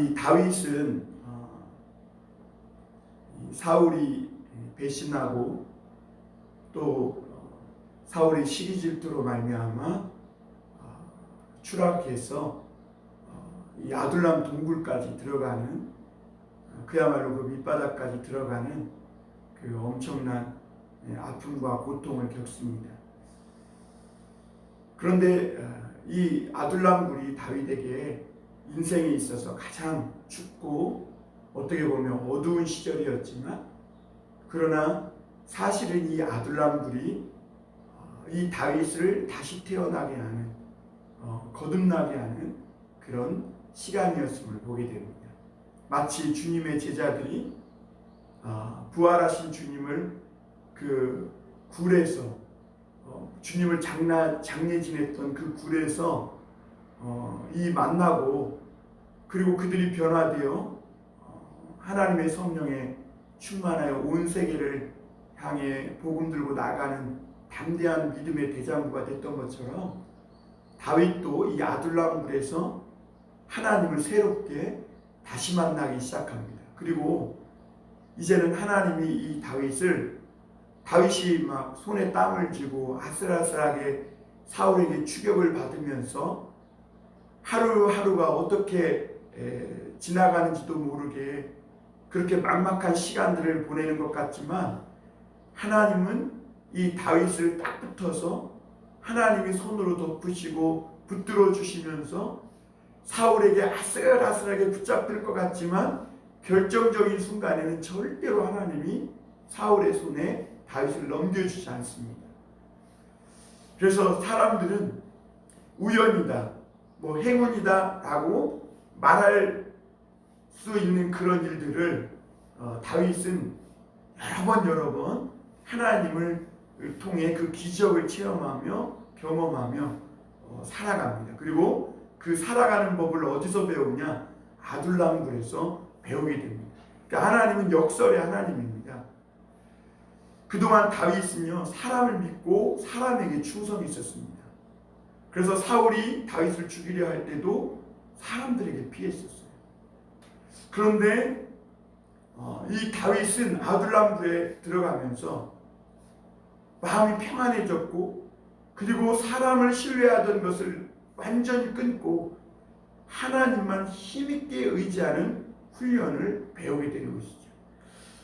이 다윗은 어, 이 사울이 배신하고 또 어, 사울의 시기 질투로 말미암아 어, 추락해서 어, 이 아둘람 동굴까지 들어가는 어, 그야말로 그 밑바닥까지 들어가는 그 엄청난 예, 아픔과 고통을 겪습니다. 그런데 어, 이 아둘람굴이 다윗에게 인생에 있어서 가장 춥고 어떻게 보면 어두운 시절이었지만 그러나 사실은 이 아둘람굴이 어, 이 다윗을 다시 태어나게 하는 어, 거듭나게 하는 그런 시간이었음을 보게 됩니다. 마치 주님의 제자들이 어, 부활하신 주님을 그 굴에서 어, 주님을 장례 지냈던 그 굴에서 어, 이 만나고 그리고 그들이 변화되어 어, 하나님의 성령에 충만하여 온 세계를 향해 복음 들고 나가는 담대한 믿음의 대장부가 됐던 것처럼 다윗도 이 아둘람 굴에서 하나님을 새롭게 다시 만나기 시작합니다. 그리고 이제는 하나님이 이 다윗을 다윗이 막 손에 땀을 쥐고 아슬아슬하게 사울에게 추격을 받으면서 하루하루가 어떻게 에, 지나가는지도 모르게 그렇게 막막한 시간들을 보내는 것 같지만 하나님은 이 다윗을 딱 붙어서 하나님이 손으로 덮으시고 붙들어 주시면서 사울에게 아슬아슬하게 붙잡힐 것 같지만 결정적인 순간에는 절대로 하나님이 사울의 손에 다윗을 넘겨주지 않습니다. 그래서 사람들은 우연이다, 뭐 행운이다 라고 말할 수 있는 그런 일들을 어, 다윗은 여러 번 여러 번 하나님을 통해 그 기적을 체험하며 경험하며 어, 살아갑니다. 그리고 그 살아가는 법을 어디서 배우냐? 아둘람굴에서 배우게 됩니다. 그러니까 하나님은 역설의 하나님입니다. 그동안 다윗은요 사람을 믿고 사람에게 충성이 있었습니다. 그래서 사울이 다윗을 죽이려 할 때도 사람들에게 피했었어요. 그런데 어, 이 다윗은 아둘람굴에 들어가면서 마음이 평안해졌고 그리고 사람을 신뢰하던 것을 완전히 끊고 하나님만 힘있게 의지하는 훈련을 배우게 되는 것이죠.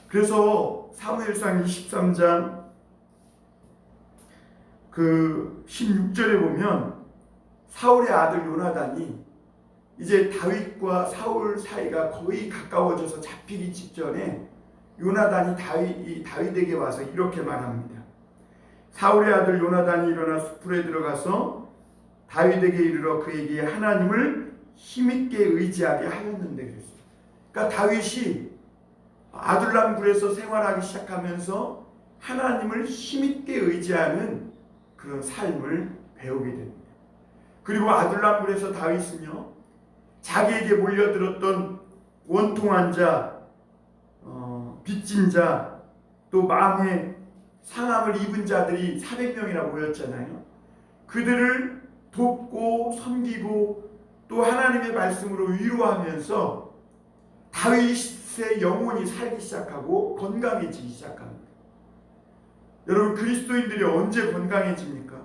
그래서 사무엘상 23장 그 16절에 보면 사울의 아들 요나단이 이제 다윗과 사울 사이가 거의 가까워져서 잡히기 직전에 요나단이 다윗, 다윗에게 와서 이렇게 말합니다. 사울의 아들 요나단이 일어나 숲풀에 들어가서 다윗에게 이르러 그에게 하나님을 힘있게 의지하게 하였는데 그랬어요. 그러니까 다윗이 아둘람굴에서 생활하기 시작하면서 하나님을 힘있게 의지하는 그런 삶을 배우게 됩니다. 그리고 아둘람굴에서 다윗은요 자기에게 몰려들었던 원통한 자, 어, 빚진 자, 또 마음에 상함을 입은 자들이 400명이나 모였잖아요. 그들을 돕고 섬기고 또 하나님의 말씀으로 위로하면서 다윗의 영혼이 살기 시작하고 건강해지기 시작합니다. 여러분 그리스도인들이 언제 건강해집니까?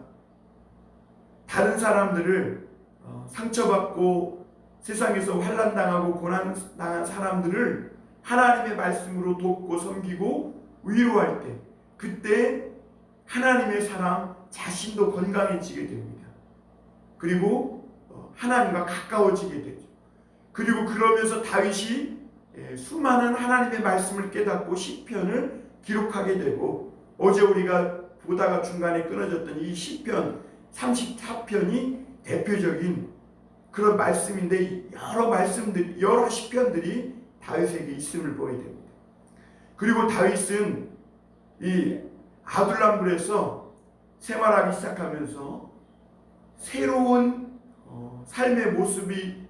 다른 사람들을 어, 상처받고 세상에서 환난 당하고 고난 당한 사람들을 하나님의 말씀으로 돕고 섬기고 위로할 때 그때 하나님의 사람 자신도 건강해지게 됩니다. 그리고 어, 하나님과 가까워지게 되죠. 그리고 그러면서 다윗이 예, 수많은 하나님의 말씀을 깨닫고 시편을 기록하게 되고 어제 우리가 보다가 중간에 끊어졌던 이 시편 34편이 대표적인 그런 말씀인데 여러 말씀들 여러 시편들이 다윗에게 있음을 보게 됩니다. 그리고 다윗은 이 아둘람굴에서 생활하기 시작하면서 새로운 어, 삶의 모습이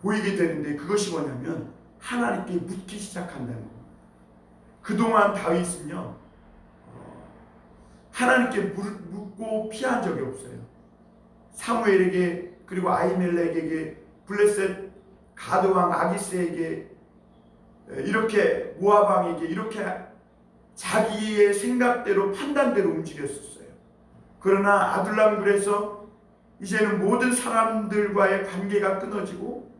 보이게 되는데 그것이 뭐냐면 하나님께 묻기 시작한다는 겁니다. 그동안 다윗은요 어, 하나님께 묻고 피한 적이 없어요. 사무엘에게 그리고 아이멜렉에게 블레셋 가드 왕 아기스에게 이렇게 모압 왕에게 이렇게 자기의 생각대로 판단대로 움직였었어요. 그러나 아둘람굴에서 이제는 모든 사람들과의 관계가 끊어지고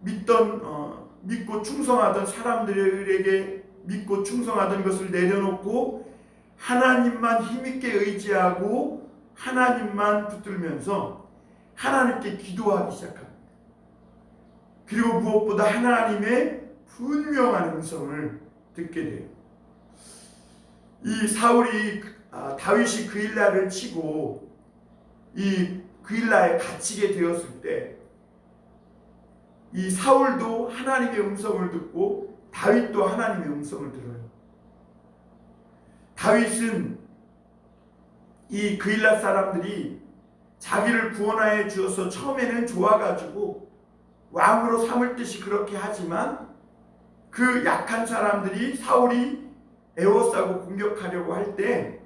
믿던 어, 믿고 충성하던 사람들에게 믿고 충성하던 것을 내려놓고 하나님만 힘있게 의지하고 하나님만 붙들면서 하나님께 기도하기 시작합니다. 그리고 무엇보다 하나님의 분명한 음성을 듣게 돼요. 이 사울이 아, 다윗이 그일라를 치고 이 그일라에 갇히게 되었을 때 이 사울도 하나님의 음성을 듣고 다윗도 하나님의 음성을 들어요. 다윗은 이 그일라 사람들이 자기를 구원하여 주어서 처음에는 좋아가지고 왕으로 삼을 듯이 그렇게 하지만 그 약한 사람들이 사울이 에워싸고 공격하려고 할 때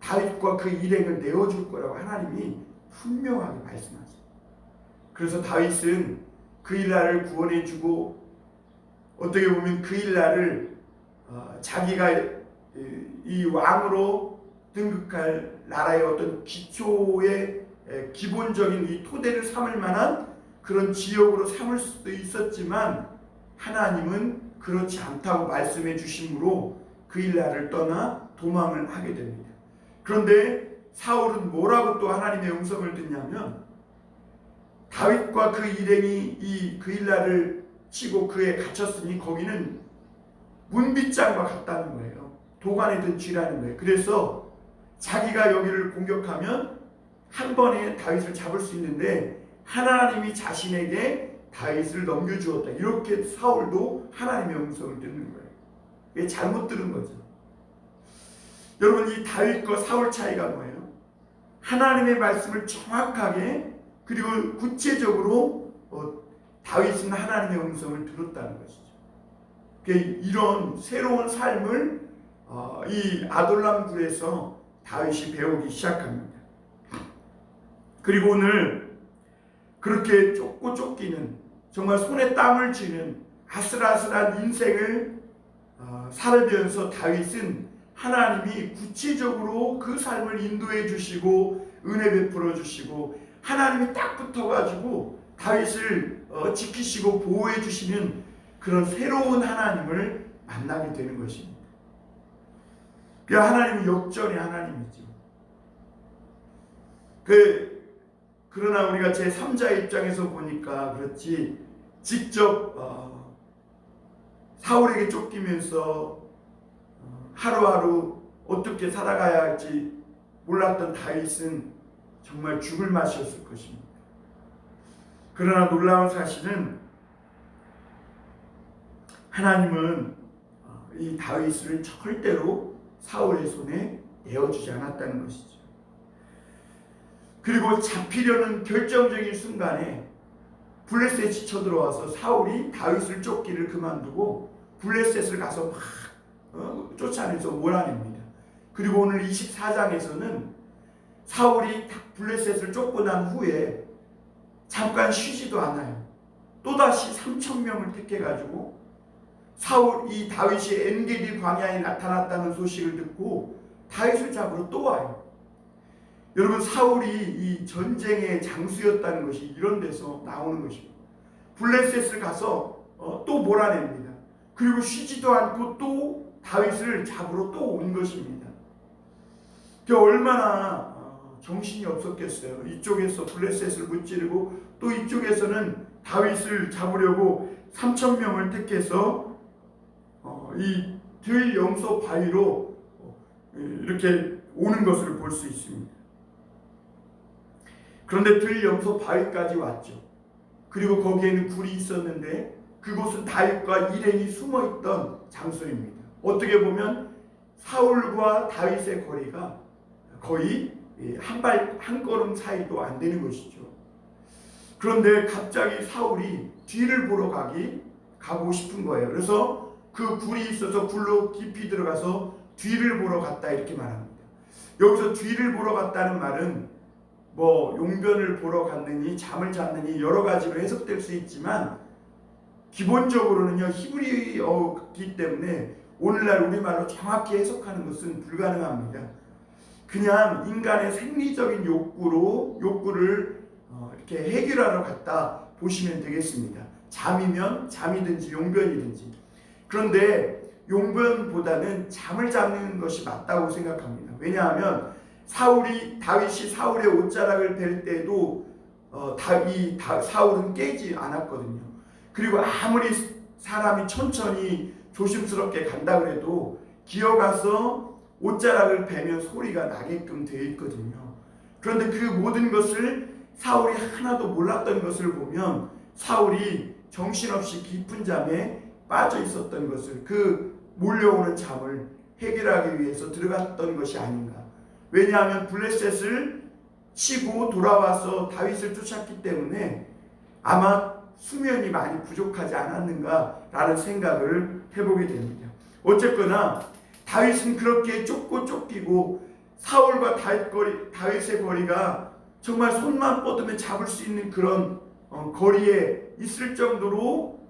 다윗과 그 일행을 내어줄 거라고 하나님이 분명하게 말씀하세요. 그래서 다윗은 그 일날을 구원해주고 어떻게 보면 그 일날을 어, 자기가 이, 이 왕으로 등극할 나라의 어떤 기초의 에, 기본적인 이 토대를 삼을 만한 그런 지역으로 삼을 수도 있었지만 하나님은 그렇지 않다고 말씀해 주심으로 그 일날을 떠나 도망을 하게 됩니다. 그런데 사울은 뭐라고 또 하나님의 음성을 듣냐면 다윗과 그 일행이 이 그 일날을 치고 그에 갇혔으니 거기는 문빗장과 같다는 거예요. 도관에 든 쥐라는 거예요. 그래서 자기가 여기를 공격하면 한 번에 다윗을 잡을 수 있는데 하나님이 자신에게 다윗을 넘겨주었다. 이렇게 사울도 하나님의 음성을 듣는 거예요. 잘못 들은 거죠. 여러분 이 다윗과 사울 차이가 뭐예요? 하나님의 말씀을 정확하게 그리고 구체적으로 어, 다윗은 하나님의 음성을 들었다는 것이죠. 이런 새로운 삶을 어, 이 아돌람 굴에서 다윗이 배우기 시작합니다. 그리고 오늘 그렇게 쫓고 쫓기는 정말 손에 땀을 쥐는 아슬아슬한 인생을 어, 살면서 다윗은 하나님이 구체적으로 그 삶을 인도해 주시고 은혜 베풀어 주시고 하나님이 딱 붙어가지고 다윗을 어, 지키시고 보호해 주시는 그런 새로운 하나님을 만나게 되는 것입니다. 그 하나님은 역전의 하나님이죠. 그 그러나 우리가 제 3자 입장에서 보니까 그렇지 직접 어, 사울에게 쫓기면서 어, 하루하루 어떻게 살아가야 할지 몰랐던 다윗은 정말 죽을 맛이었을 것입니다. 그러나 놀라운 사실은 하나님은 어, 이 다윗을 절대로 사울의 손에 내어주지 않았다는 것이죠. 그리고 잡히려는 결정적인 순간에 블레셋이 쳐들어와서 사울이 다윗을 쫓기를 그만두고 블레셋을 가서 막 어, 쫓아내서 몰아냅니다. 그리고 오늘 24장에서는 사울이 블레셋을 쫓고 난 후에 잠깐 쉬지도 않아요. 또다시 3천 명을 택해 가지고 사울 이 다윗이 엔게디 광야에 나타났다는 소식을 듣고 다윗을 잡으러 또 와요. 여러분 사울이 이 전쟁의 장수였다는 것이 이런 데서 나오는 것입니다. 블레셋을 가서 어, 또 몰아냅니다. 그리고 쉬지도 않고 또 다윗을 잡으러 또 온 것입니다. 그 얼마나 어, 정신이 없었겠어요. 이쪽에서 블레셋을 무찌르고 또 이쪽에서는 다윗을 잡으려고 3천 명을 택해서 어, 이 들 영소 바위로 어, 이렇게 오는 것을 볼 수 있습니다. 그런데 들 영소 바위까지 왔죠. 그리고 거기에는 굴이 있었는데 그곳은 다윗과 일행이 숨어 있던 장소입니다. 어떻게 보면 사울과 다윗의 거리가 거의 한 발, 한 걸음 차이도 안 되는 것이죠. 그런데 갑자기 사울이 뒤를 보러 가기, 가고 싶은 거예요. 그래서 그 굴이 있어서 굴로 깊이 들어가서 뒤를 보러 갔다 이렇게 말합니다. 여기서 뒤를 보러 갔다는 말은 뭐 용변을 보러 갔느니 잠을 잤느니 여러 가지로 해석될 수 있지만 기본적으로는요 히브리어기 때문에 오늘날 우리말로 정확히 해석하는 것은 불가능합니다. 그냥 인간의 생리적인 욕구로 욕구를 어, 이렇게 해결하러 갔다 보시면 되겠습니다. 잠이면 잠이든지 용변이든지. 그런데 용변보다는 잠을 잡는 것이 맞다고 생각합니다. 왜냐하면 사울이 다윗이 사울의 옷자락을 벨 때도 어, 다이 사울은 깨지 않았거든요. 그리고 아무리 사람이 천천히 조심스럽게 간다 그래도 기어가서 옷자락을 베면 소리가 나게끔 되어 있거든요. 그런데 그 모든 것을 사울이 하나도 몰랐던 것을 보면 사울이 정신없이 깊은 잠에 빠져 있었던 것을 그 몰려오는 잠을 해결하기 위해서 들어갔던 것이 아닌가. 왜냐하면 블레셋을 치고 돌아와서 다윗을 쫓았기 때문에 아마 수면이 많이 부족하지 않았는가라는 생각을 해보게 됩니다. 어쨌거나 다윗은 그렇게 쫓고 쫓기고 사울과 다윗 거리, 다윗의 거리가 정말 손만 뻗으면 잡을 수 있는 그런 어, 거리에 있을 정도로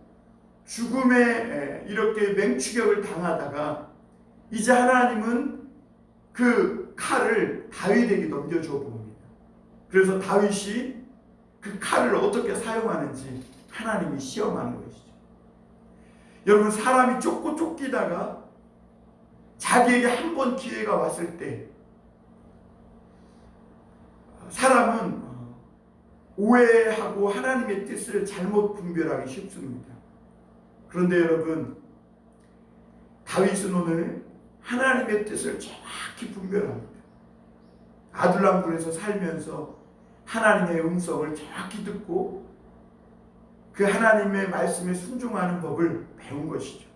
죽음에 에, 이렇게 맹추격을 당하다가 이제 하나님은 그 칼을 다윗에게 넘겨줘 봅니다. 그래서 다윗이 그 칼을 어떻게 사용하는지 하나님이 시험하는 것이죠. 여러분 사람이 쫓고 쫓기다가 자기에게 한 번 기회가 왔을 때 사람은 어, 오해하고 하나님의 뜻을 잘못 분별하기 쉽습니다. 그런데 여러분 다윗은 오늘 하나님의 뜻을 정확히 분별합니다. 아둘람굴에서 살면서 하나님의 음성을 정확히 듣고 그 하나님의 말씀에 순종하는 법을 배운 것이죠.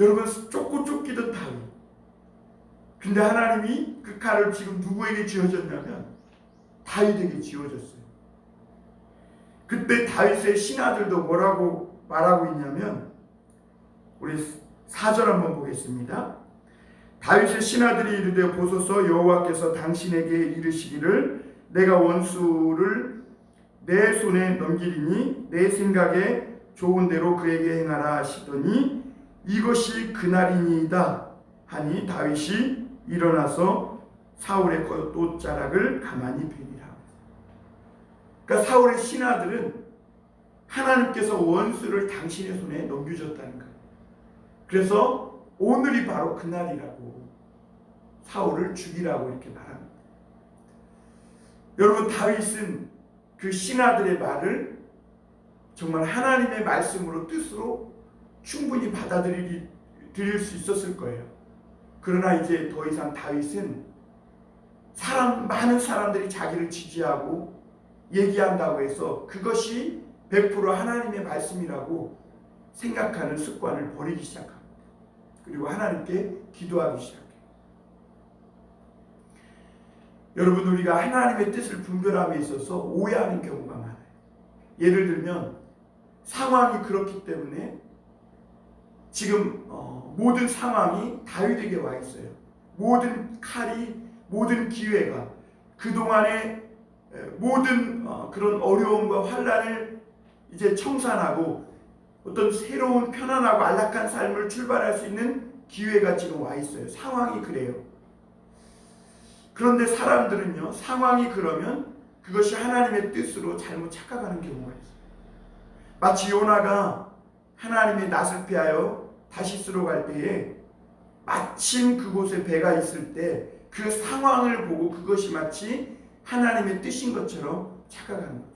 여러분 쫓고 쫓기던 다윗. 근데 하나님이 그 칼을 지금 누구에게 지어졌냐면 다윗에게 지어졌어요. 그때 다윗의 신하들도 뭐라고 말하고 있냐면 우리 4절 한번 보겠습니다. 다윗의 신하들이 이르되 보소서 여호와께서 당신에게 이르시기를 내가 원수를 내 손에 넘기리니 내 생각에 좋은 대로 그에게 행하라 하시더니 이것이 그날이니이다 하니 다윗이 일어나서 사울의 겉옷자락을 가만히 베니라. 그러니까 사울의 신하들은 하나님께서 원수를 당신의 손에 넘겨줬다는 거예요. 그래서 오늘이 바로 그날이라고 사울을 죽이라고 이렇게 말합니다. 여러분 다윗은 그 신하들의 말을 정말 하나님의 말씀으로 뜻으로 충분히 드릴 수 있었을 거예요. 그러나 이제 더 이상 다윗은 사람 많은 사람들이 자기를 지지하고 얘기한다고 해서 그것이 100% 하나님의 말씀이라고 생각하는 습관을 버리기 시작합니다. 그리고 하나님께 기도하기 시작해요. 여러분 우리가 하나님의 뜻을 분별함에 있어서 오해하는 경우가 많아요. 예를 들면 상황이 그렇기 때문에 지금 어, 모든 상황이 다윗에게 와 있어요. 모든 칼이 모든 기회가 그 동안의 모든 어, 그런 어려움과 환란을 이제 청산하고 어떤 새로운 편안하고 안락한 삶을 출발할 수 있는 기회가 지금 와 있어요. 상황이 그래요. 그런데 사람들은요, 상황이 그러면 그것이 하나님의 뜻으로 잘못 착각하는 경우가 있어요. 마치 요나가 하나님의 낯을 피하여 다시스로 갈 때에 마침 그곳에 배가 있을 때 그 상황을 보고 그것이 마치 하나님의 뜻인 것처럼 착각하는 거죠.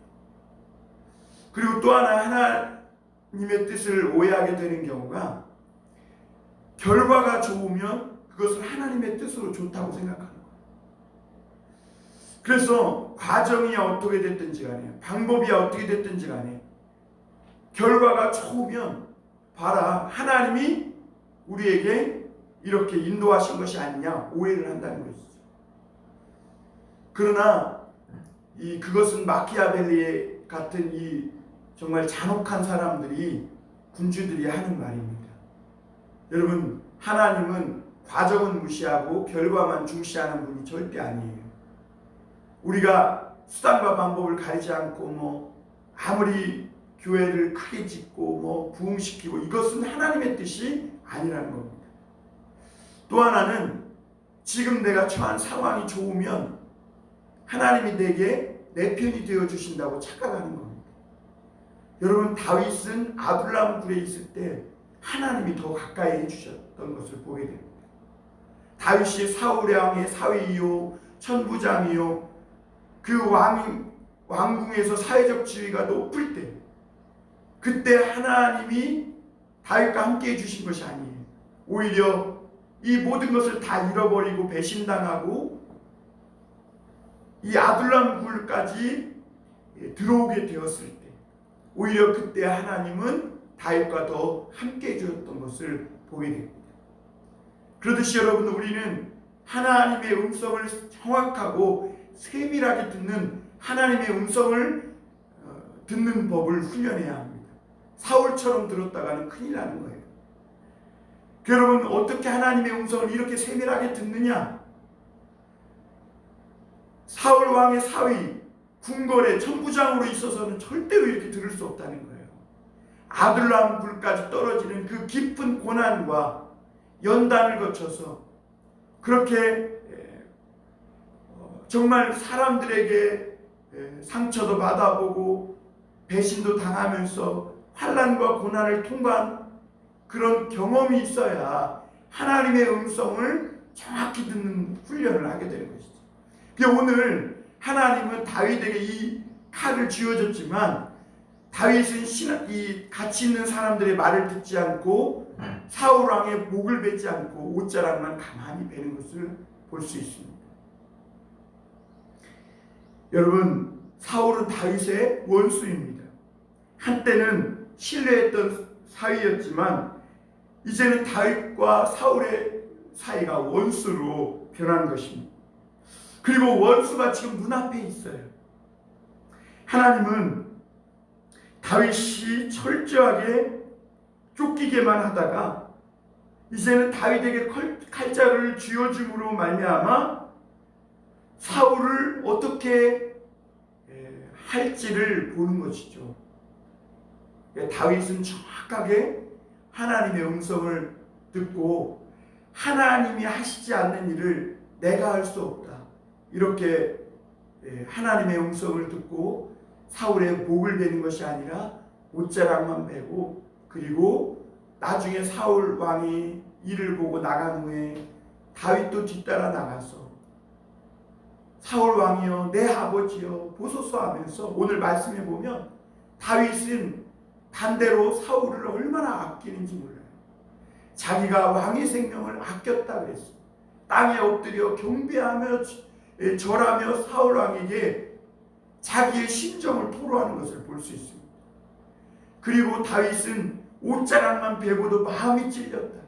그리고 또 하나 하나 님의 뜻을 오해하게 되는 경우가 결과가 좋으면 그것을 하나님의 뜻으로 좋다고 생각하는 거예요. 그래서 과정이 어떻게 됐든지 간에 방법이 어떻게 됐든지 간에 결과가 좋으면 봐라 하나님이 우리에게 이렇게 인도하신 것이 아니냐 오해를 한다는 것이죠. 그러나 이 그것은 마키아벨리 같은 이 정말 잔혹한 사람들이 군주들이 하는 말입니다. 여러분 하나님은 과정은 무시하고 결과만 중시하는 분이 절대 아니에요. 우리가 수단과 방법을 가리지 않고 뭐 아무리 교회를 크게 짓고 뭐 부흥시키고 이것은 하나님의 뜻이 아니라는 겁니다. 또 하나는 지금 내가 처한 상황이 좋으면 하나님이 내게 내 편이 되어 주신다고 착각하는 겁니다. 여러분 다윗은 아둘람 굴에 있을 때 하나님이 더 가까이 해주셨던 것을 보게 됩니다. 다윗이 사울 왕의 사위이요 천부장이요 그 왕, 왕궁에서 사회적 지위가 높을 때 그때 하나님이 다윗과 함께 해주신 것이 아니에요. 오히려 이 모든 것을 다 잃어버리고 배신당하고 이 아둘람 굴까지 들어오게 되었을 때 오히려 그때 하나님은 다윗과 더 함께 해주었던 것을 보게 됩니다. 그러듯이 여러분 우리는 하나님의 음성을 정확하고 세밀하게 듣는 하나님의 음성을 어, 듣는 법을 훈련해야 합니다. 사울처럼 들었다가는 큰일 나는 거예요. 여러분 어떻게 하나님의 음성을 이렇게 세밀하게 듣느냐? 사울 왕의 사위 궁궐의 천부장으로 있어서는 절대로 이렇게 들을 수 없다는 거예요. 아들람 굴까지 떨어지는 그 깊은 고난과 연단을 거쳐서 그렇게 에, 어, 정말 사람들에게 에, 상처도 받아보고 배신도 당하면서 환란과 고난을 통과한 그런 경험이 있어야 하나님의 음성을 정확히 듣는 훈련을 하게 되는 것이죠. 오늘 하나님은 다윗에게 이 칼을 쥐어줬지만 다윗은 신, 이 같이 있는 사람들의 말을 듣지 않고 사울 왕의 목을 뱉지 않고 옷자락만 가만히 베는 것을 볼 수 있습니다. 여러분 사울은 다윗의 원수입니다. 한때는 신뢰했던 사위였지만 이제는 다윗과 사울의 사이가 원수로 변한 것입니다. 그리고 원수가 지금 눈앞에 있어요. 하나님은 다윗이 철저하게 쫓기게만 하다가 이제는 다윗에게 칼자를 쥐어줌으로 말미암아 사울을 어떻게 할지를 보는 것이죠. 다윗은 정확하게 하나님의 음성을 듣고 하나님이 하시지 않는 일을 내가 할 수 없다. 이렇게 하나님의 음성을 듣고 사울의 목을 베는 것이 아니라 옷자락만 베고 그리고 나중에 사울 왕이 이를 보고 나간 후에 다윗도 뒤따라 나가서 사울 왕이여 내 아버지여 보소서 하면서 오늘 말씀해 보면 다윗은 반대로 사울을 얼마나 아끼는지 몰라요. 자기가 왕의 생명을 아꼈다 그랬어. 땅에 엎드려 경배하며 절하며 사울 왕에게 자기의 심정을 토로하는 것을 볼 수 있습니다. 그리고 다윗은 옷자락만 베고도 마음이 찔렸다.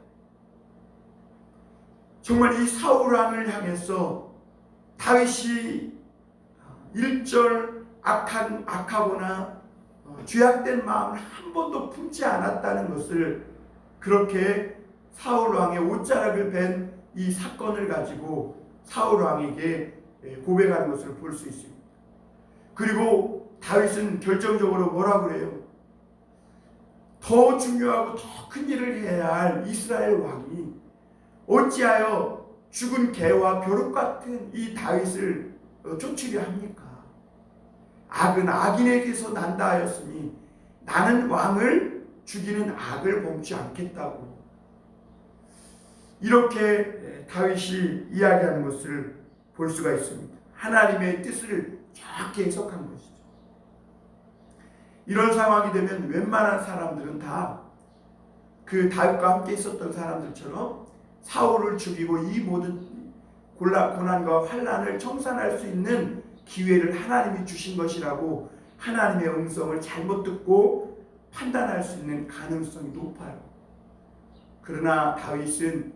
정말 이 사울 왕을 향해서 다윗이 일절 악한 악하거나 죄악된 마음을 한 번도 품지 않았다는 것을 그렇게 사울 왕의 옷자락을 벤 이 사건을 가지고 사울 왕에게 고백하는 것을 볼 수 있습니다. 그리고 다윗은 결정적으로 뭐라 그래요? 더 중요하고 더 큰 일을 해야 할 이스라엘 왕이 어찌하여 죽은 개와 벼룩 같은 이 다윗을 쫓으려 합니까? 악은 악인에게서 난다 하였으니 나는 왕을 죽이는 악을 범치 않겠다고 이렇게 다윗이 이야기하는 것을 볼 수가 있습니다. 하나님의 뜻을 정확히 해석한 것이죠. 이런 상황이 되면 웬만한 사람들은 다 그 다윗과 함께 있었던 사람들처럼 사울을 죽이고 이 모든 고난과 환란을 청산할 수 있는 기회를 하나님이 주신 것이라고 하나님의 음성을 잘못 듣고 판단할 수 있는 가능성이 높아요. 그러나 다윗은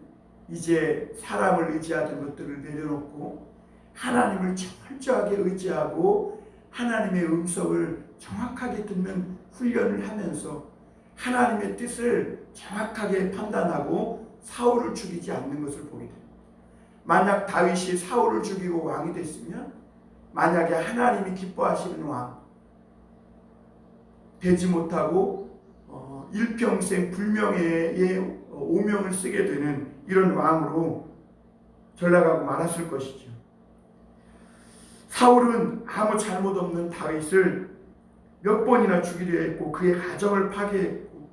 이제 사람을 의지하던 것들을 내려놓고 하나님을 철저하게 의지하고 하나님의 음성을 정확하게 듣는 훈련을 하면서 하나님의 뜻을 정확하게 판단하고 사울을 죽이지 않는 것을 보게 됩니다. 만약 다윗이 사울을 죽이고 왕이 됐으면 만약에 하나님이 기뻐하시는 왕 되지 못하고 어, 일평생 불명예의 오명을 쓰게 되는 이런 왕으로 전락하고 말았을 것이죠. 사울은 아무 잘못 없는 다윗을 몇 번이나 죽이려 했고 그의 가정을 파괴했고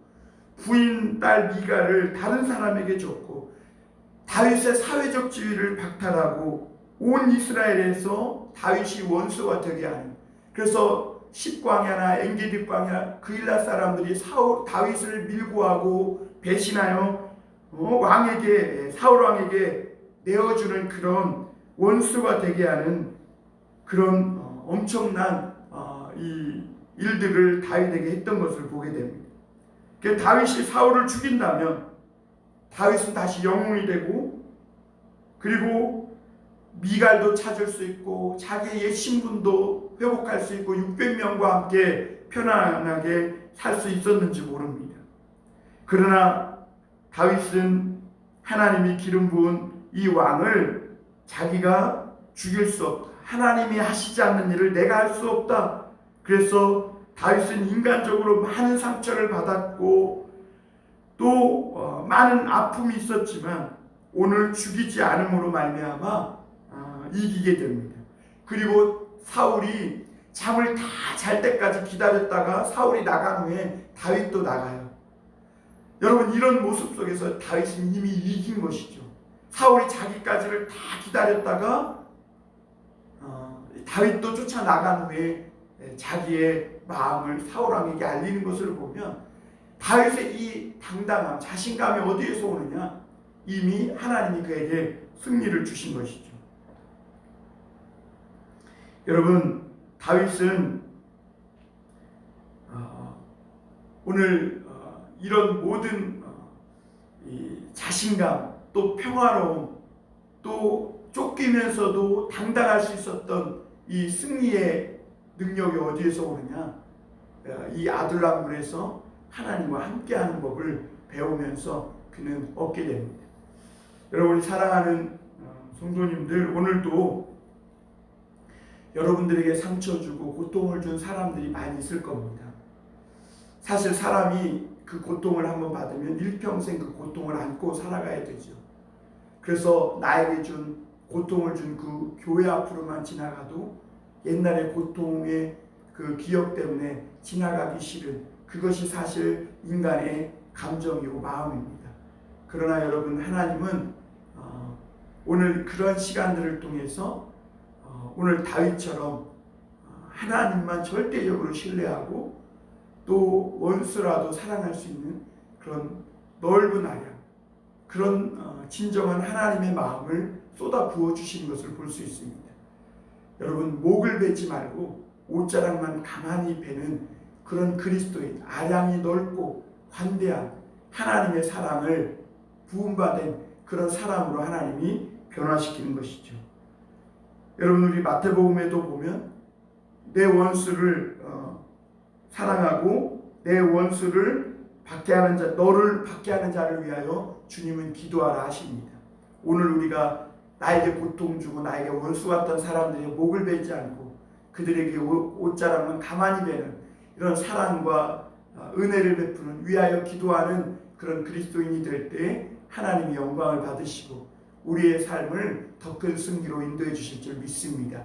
부인 딸 미가를 다른 사람에게 줬고 다윗의 사회적 지위를 박탈하고 온 이스라엘에서 다윗이 원수가 되게 하는 그래서 십광야나 엔게디 광야 그일라 사람들이 사울 다윗을 밀고 하고 배신하여 어, 왕에게 사울 왕에게 내어주는 그런 원수가 되게 하는 그런 어, 엄청난 어, 이 일들을 다윗에게 했던 것을 보게 됩니다. 그 다윗이 사울을 죽인다면 다윗은 다시 영웅이 되고 그리고 미갈도 찾을 수 있고 자기의 옛 신분도 회복할 수 있고 600명과 함께 편안하게 살 수 있었는지 모릅니다. 그러나 다윗은 하나님이 기름 부은 이 왕을 자기가 죽일 수 없다. 하나님이 하시지 않는 일을 내가 할 수 없다. 그래서 다윗은 인간적으로 많은 상처를 받았고 또 어, 많은 아픔이 있었지만 오늘 죽이지 않음으로 말미암아 아, 이기게 됩니다. 그리고 사울이 잠을 다 잘 때까지 기다렸다가 사울이 나간 후에 다윗도 나가요. 여러분 이런 모습 속에서 다윗은 이미 이긴 것이죠. 사울이 자기까지를 다 기다렸다가 어, 다윗도 쫓아 나간 후에 자기의 마음을 사울 왕에게 알리는 것을 보면 다윗의 이 당당함, 자신감이 어디에서 오느냐? 이미 하나님이 그에게 승리를 주신 것이죠. 여러분 다윗은 어, 오늘 어, 이런 모든 어, 이 자신감 또 평화로움 또 쫓기면서도 당당할 수 있었던 이 승리의 능력이 어디에서 오느냐? 어, 이 아둘람굴에서 하나님과 함께하는 법을 배우면서 그는 얻게 됩니다. 여러분이 사랑하는 어, 성도님들 오늘도 여러분들에게 상처 주고 고통을 준 사람들이 많이 있을 겁니다. 사실 사람이 그 고통을 한번 받으면 일평생 그 고통을 안고 살아가야 되죠. 그래서 나에게 준 고통을 준 그 교회 앞으로만 지나가도 옛날의 고통의 그 기억 때문에 지나가기 싫은 그것이 사실 인간의 감정이고 마음입니다. 그러나 여러분 하나님은 어, 오늘 그런 시간들을 통해서 어, 오늘 다윗처럼 어, 하나님만 절대적으로 신뢰하고 또 원수라도 사랑할 수 있는 그런 넓은 아량 그런 어, 진정한 하나님의 마음을 쏟아 부어 주시는 것을 볼 수 있습니다. 여러분 목을 베지 말고 옷자락만 가만히 베는 그런 그리스도인 아량이 넓고 관대한 하나님의 사랑을 부음받은 그런 사람으로 하나님이 변화시키는 것이죠. 여러분 우리 마태복음에도 보면 내 원수를 어, 사랑하고 내 원수를 받게 하는 자 너를 받게 하는 자를 위하여 주님은 기도하라 하십니다. 오늘 우리가 나에게 고통 주고 나에게 원수 같던 사람들의 목을 베지 않고 그들에게 옷자락만 가만히 베는 이런 사랑과 어, 은혜를 베푸는 위하여 기도하는 그런 그리스도인이 될 때 하나님이 영광을 받으시고 우리의 삶을 더 큰 승리로 인도해 주실 줄 믿습니다.